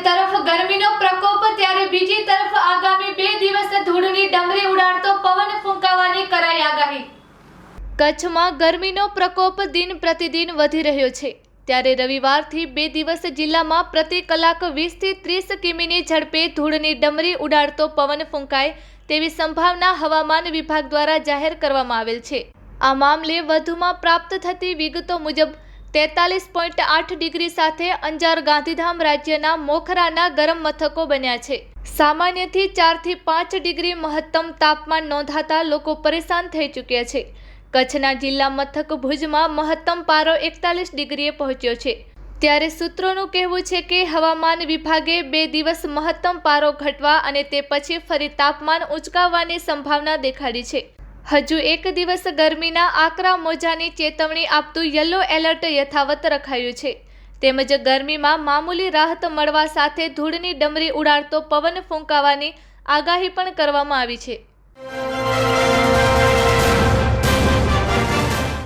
તરફ ગરમીનો પ્રકોપ, ત્યારે બીજી તરફ આગામી બે દિવસ ધૂળની ડમરી ઉડાડતો પવન ફૂંકાવાની કરાઈ આગાહી. કચ્છમાં ગરમીનો પ્રકોપ દિન પ્રતિદિન વધી રહ્યો છે. ત્યારે રવિવારથી બે દિવસ જિલ્લામાં પ્રતિ કલાક વીસથી ત્રીસ કિમીની ઝડપે ધૂળની ડમરી ઉડાડતો પવન ફૂંકાય તેવી સંભાવના હવામાન વિભાગ દ્વારા જાહેર કરવામાં આવેલ છે. આ મામલે વધુમાં પ્રાપ્ત થતી વિગતો મુજબ તેતાલીસ પોઈન્ટ આઠ ડિગ્રી સાથે અંજાર ગાંધીધામ રાજ્યના મોખરાના ગરમ મથકો બન્યા છે. સામાન્યથી ચારથી પાંચ ડિગ્રી મહત્તમ તાપમાન નોંધાતા લોકો પરેશાન થઈ ચૂક્યા છે. કચ્છના જિલ્લા મથક ભુજમાં મહત્તમ પારો એકતાલીસ ડિગ્રીએ પહોંચ્યો છે. ત્યારે સૂત્રોનું કહેવું છે કે હવામાન વિભાગે બે દિવસ મહત્તમ પારો ઘટવા અને તે પછી ફરી તાપમાન ઉંચકાવવાની સંભાવના દેખાડી છે. હજુ એક દિવસ ગરમીના આકરા મોજાની ચેતવણી આપતું યલો એલર્ટ યથાવત રખાયું છે. તેમજ ગરમીમાં મામૂલી રાહત મળવા સાથે ધૂળની ડમરી ઉડાડતો પવન ફૂંકાવાની આગાહી પણ કરવામાં આવી છે.